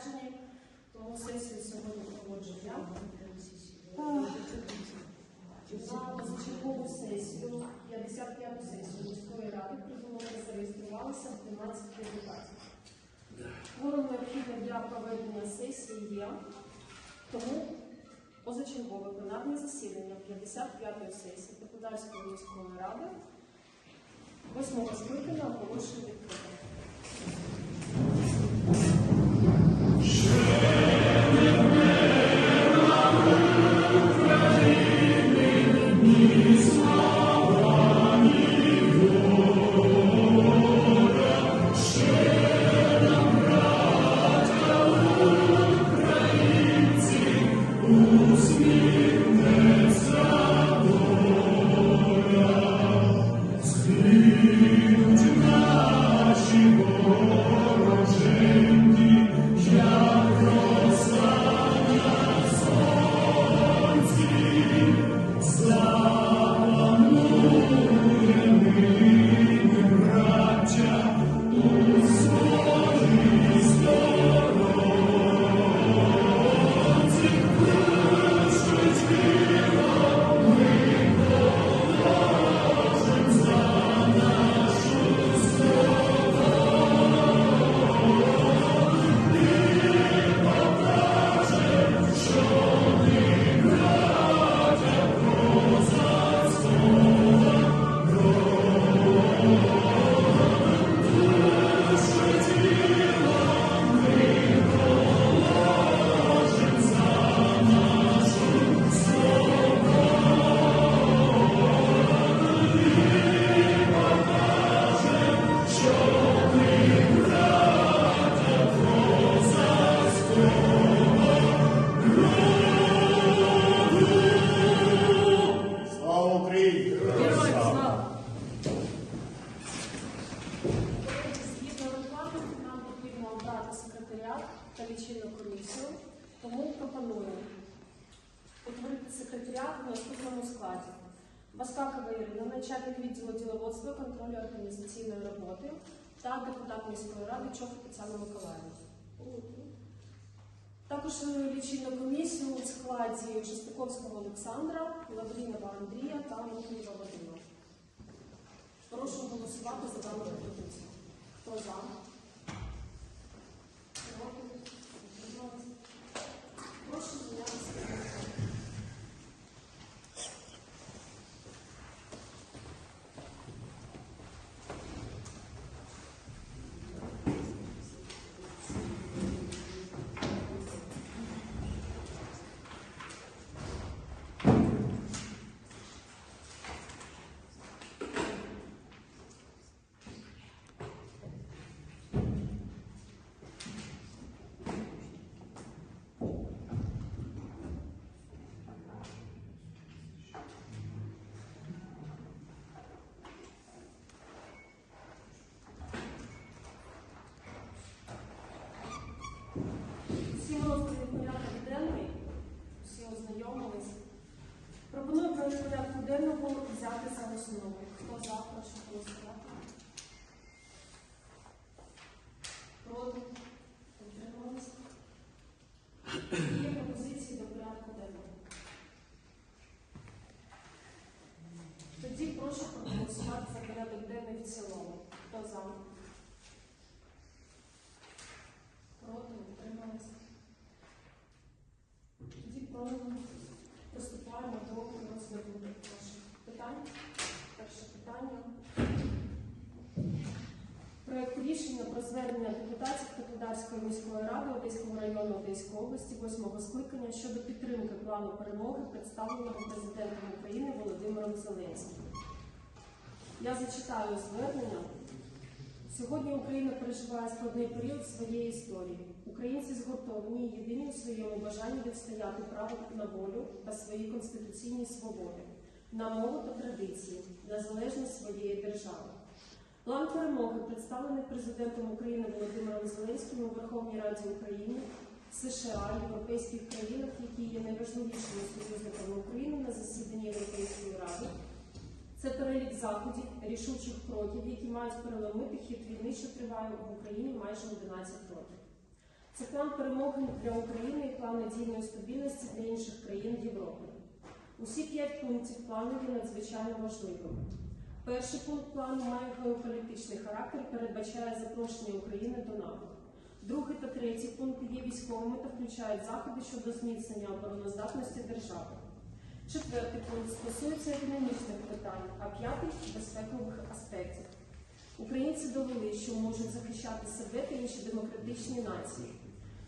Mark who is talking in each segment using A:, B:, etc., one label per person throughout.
A: відрядженні, тому сесію сьогодні проводжу я. На позачергову сесію, 55-ту сесію міської ради придумали зареєструвалися 12 депутатів. Кворум необхідний для проведення сесії є, тому позачергове пленарне засідання 55-ї сесії Депутатської міської ради 8 скликання оголошую відкритим. Sure. Та лічильну комісію, тому пропоную утворити секретаріат в наступному складі. Баскакова Ірина, начальник відділу діловодства, контролю організаційної роботи та депутат міської ради Чоха Тетяна Миколаївна. Також лічильну комісію у складі Шестаковського Олександра, Лаврінова Андрія та Мухнєва Вадима. Прошу голосувати за дану пропозицію. Хто за? Проти? Утримались? Прошу зайнятися. Всім розданий порядок денний, всі ознайомились. Пропоную проєкт порядку денного взяти за основу. Хто за, прошу голосувати. Проти? Утрималися? Є пропозиції до порядку денного. Тоді прошу проголосувати за порядок денний в цілому. Хто за? Проти? Утрималися? Тоді про- приступаємо до розгляду ваших питань. Перше питання. Проект рішення про звернення депутатів Теплодарської міської ради Одеського району Одеської області 8 скликання щодо підтримки плану перемоги, представленого президентом України Володимиром Зеленським. Я зачитаю звернення. Сьогодні Україна переживає складний період своєї історії. Українці згуртовані єдині у своєму бажанні відстояти право на волю та свої конституційні свободи, на мову та традиції, на залежність своєї держави. План перемоги, представлений президентом України Володимиром Зеленським у Верховній Раді України, США, європейських країнах, які є найважливішими союзниками України на засіданні Європейської ради. Це перелік заходів, рішучих кроків, які мають переломити хід війни, що триває в Україні майже 11 років. Це план перемоги для України і план надійної стабільності для інших країн Європи. Усі п'ять пунктів плану є надзвичайно важливими. Перший пункт плану має геополітичний характер, передбачає запрошення України до НАТО. Другий та третій пункти є військовими та включають заходи щодо зміцнення обороноздатності держави. Четвертий пункт стосується економічних питань, а п'ятий безпекових аспектів. Українці довели, що можуть захищати себе та інші демократичні нації.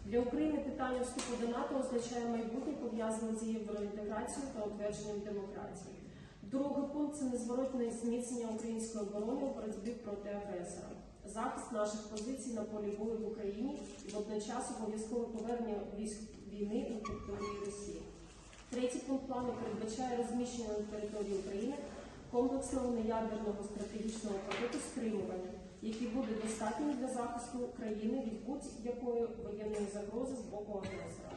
A: Для України питання вступу до НАТО означає майбутнє пов'язане з євроінтеграцією та утвердженням демократії. Другий пункт це незворотне зміцнення української оборони у боротьбі проти агресора, захист наших позицій на полі бою в Україні і водночас обов'язкове повернення військ війни на території Росії. Третій пункт плану передбачає розміщення на території України комплексного неядерного стратегічного пакету стримування, який буде достатнім для захисту України від будь-якої воєнної загрози з боку агресора.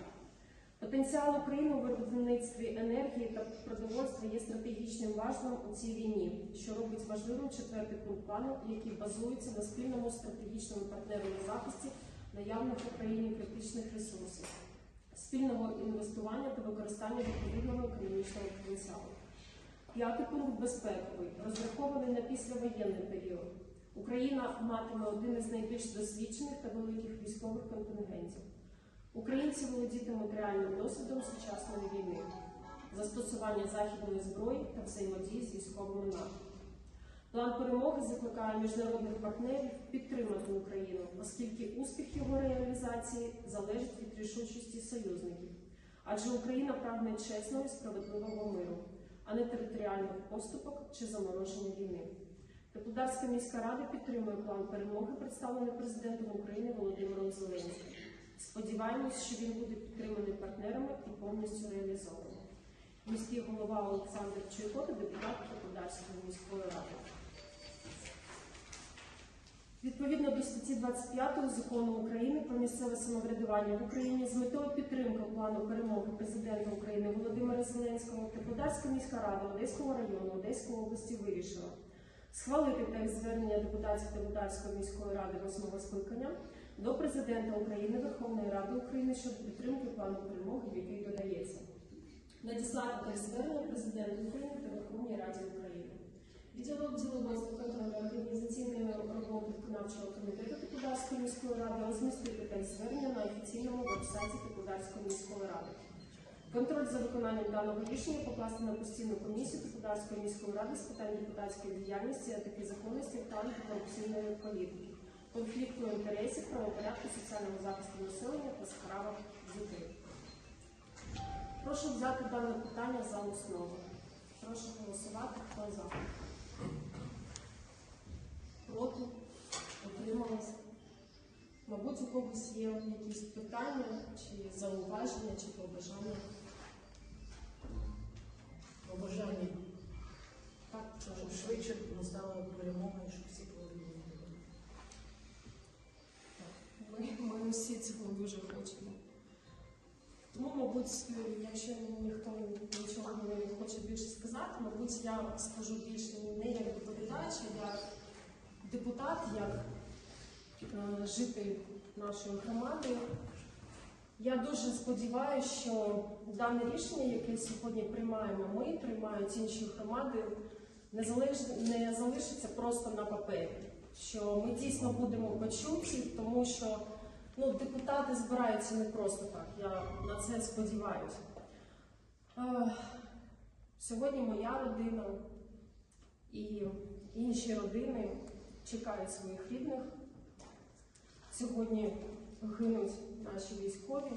A: Потенціал України у виробництві енергії та продовольства є стратегічним важливим у цій війні, що робить важливим четвертий пункт плану, який базується на спільному стратегічному партнерному захисті наявних в Україні критичних ресурсів, спільного інвестування та використання відповідного економічного потенціалу. П'ятий пункт безпековий, розрахований на післявоєнний період. Україна матиме один із найбільш досвідчених та великих військових контингентів. Українці володітимуть реальним досвідом сучасної війни, застосування західної зброї та взаємодії з військовими НАТО. План перемоги закликає міжнародних партнерів підтримати Україну, оскільки успіх його реалізації залежить від рішучості союзників. Адже Україна прагне чесного і справедливого миру, а не територіальних поступок чи замороження війни. Депутатська міська рада підтримує план перемоги, представлений президентом України Володимиром Зеленським. Сподіваємось, що він буде підтриманий партнерами і повністю реалізований. Міський голова Олександр Чуйко та депутат Депутатської міської ради. Відповідно до статті 25 закону України про місцеве самоврядування в Україні з метою підтримки плану перемоги президента України Володимира Зеленського Депутатська міська рада Одеського району Одеської області вирішила схвалити текст звернення депутатів Депутатської міської ради восьмого скликання до президента України Верховної Ради України щодо підтримки плану перемоги, який додається надіслати текст звернення президенту України та Верховній Раді України. Відділок діловодства контролю організаційної роботи виконавчого комітету Депутатської міської ради розмістити текст звернення на офіційному веб-сайті Депутатської міської ради. Контроль за виконанням даного рішення покласти на постійну комісію Депутатської міської ради з питань депутатської діяльності, етики законності та антикорупційної політики, конфлікту інтересів, правопорядку, соціального захисту населення та справах дітей. Прошу взяти дане питання за основу. Прошу голосувати. Хто за? Проти? Утримались? Мабуть, у когось є якісь питання, чи зауваження, чи побажання.
B: Побажання,
A: Так,
B: щоб швидше настала перемога і
A: мабуть, якщо ніхто нічого не хоче більше сказати, мабуть, я скажу більше не як доповідач, а як депутат, як е, житель нашої громади. Я дуже сподіваюся, що дане рішення, яке сьогодні приймаємо ми, приймають інші громади, не, залиш... не залишиться просто на папері. Що ми дійсно будемо почуті, тому що ну, депутати збираються не просто так. Я на це сподіваюся. Е, Сьогодні моя родина і інші родини чекають своїх рідних. Сьогодні гинуть наші військові,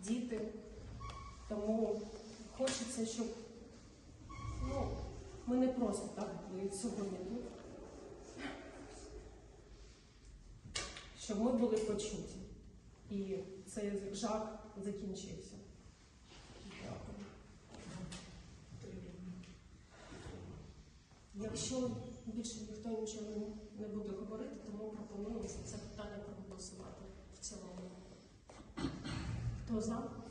A: діти. Тому хочеться, щоб ну, ми не просто так були сьогодні тут. Щоб ми були почуті. І цей жах закінчився. Якщо більше ніхто нічого не буде говорити, тому пропоную це питання проголосувати в цілому. Хто за?